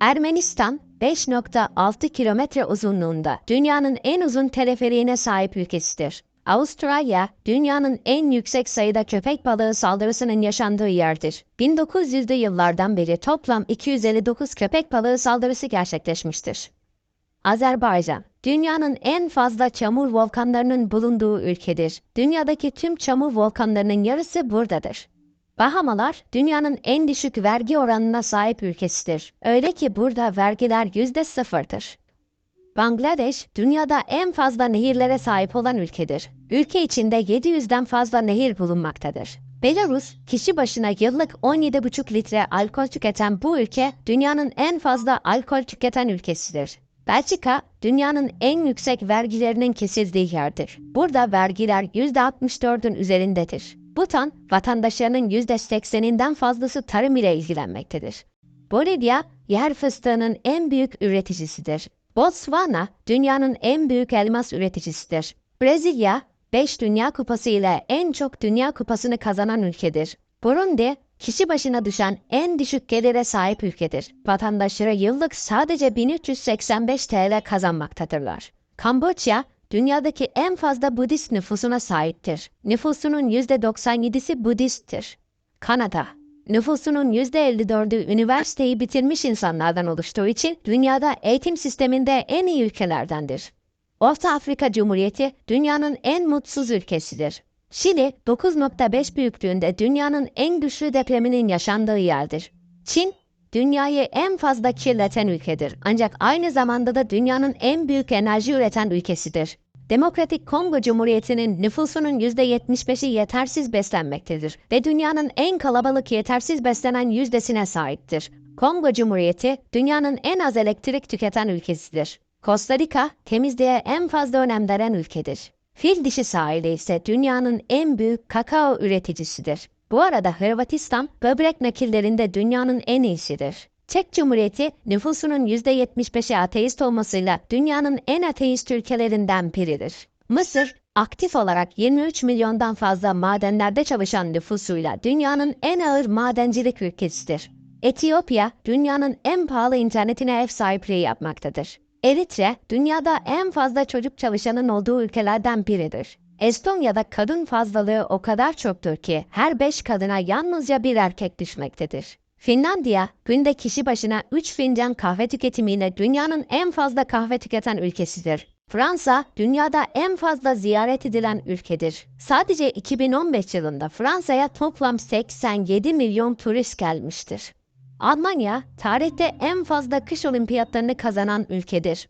Ermenistan 5.6 kilometre uzunluğunda dünyanın en uzun teleferiğine sahip ülkesidir. Avustralya, dünyanın en yüksek sayıda köpek balığı saldırısının yaşandığı yerdir. 1900'lü yıllardan beri toplam 259 köpek balığı saldırısı gerçekleşmiştir. Azerbaycan, dünyanın en fazla çamur volkanlarının bulunduğu ülkedir. Dünyadaki tüm çamur volkanlarının yarısı buradadır. Bahamalar, dünyanın en düşük vergi oranına sahip ülkesidir. Öyle ki burada vergiler yüzde sıfırdır. Bangladeş, dünyada en fazla nehirlere sahip olan ülkedir. Ülke içinde 700'den fazla nehir bulunmaktadır. Belarus, kişi başına yıllık 17,5 litre alkol tüketen bu ülke, dünyanın en fazla alkol tüketen ülkesidir. Belçika, dünyanın en yüksek vergilerinin kesildiği yerdir. Burada vergiler %64'ün üzerindedir. Butan, vatandaşlarının %80'inden fazlası tarım ile ilgilenmektedir. Bolivya, yer fıstığının en büyük üreticisidir. Botswana, dünyanın en büyük elmas üreticisidir. Brezilya, 5 Dünya Kupası ile en çok Dünya Kupasını kazanan ülkedir. Burundi, kişi başına düşen en düşük gelire sahip ülkedir. Vatandaşları yıllık sadece 1385 TL kazanmaktadırlar. Kamboçya, dünyadaki en fazla Budist nüfusuna sahiptir. Nüfusunun %97'si Budisttir. Kanada, nüfusunun %54'ü üniversiteyi bitirmiş insanlardan oluştuğu için dünyada eğitim sisteminde en iyi ülkelerdendir. Orta Afrika Cumhuriyeti dünyanın en mutsuz ülkesidir. Şili 9.5 büyüklüğünde dünyanın en güçlü depreminin yaşandığı yerdir. Çin, dünyayı en fazla kirleten ülkedir ancak aynı zamanda da dünyanın en büyük enerji üreten ülkesidir. Demokratik Kongo Cumhuriyeti'nin nüfusunun %75'i yetersiz beslenmektedir ve dünyanın en kalabalık yetersiz beslenen yüzdesine sahiptir. Kongo Cumhuriyeti, dünyanın en az elektrik tüketen ülkesidir. Costa Rica, temizliğe en fazla önem veren ülkedir. Fil dişi sahili ise dünyanın en büyük kakao üreticisidir. Bu arada Hırvatistan, böbrek nakillerinde dünyanın en iyisidir. Çek Cumhuriyeti nüfusunun %75'i ateist olmasıyla dünyanın en ateist ülkelerinden biridir. Mısır, aktif olarak 23 milyondan fazla madenlerde çalışan nüfusuyla dünyanın en ağır madencilik ülkesidir. Etiyopya, dünyanın en pahalı internetine ev sahipliği yapmaktadır. Eritre, dünyada en fazla çocuk çalışanın olduğu ülkelerden biridir. Estonya'da kadın fazlalığı o kadar çoktur ki her 5 kadına yalnızca bir erkek düşmektedir. Finlandiya, günde kişi başına 3 fincan kahve tüketimiyle dünyanın en fazla kahve tüketen ülkesidir. Fransa, dünyada en fazla ziyaret edilen ülkedir. Sadece 2015 yılında Fransa'ya toplam 87 milyon turist gelmiştir. Almanya, tarihte en fazla kış olimpiyatlarını kazanan ülkedir.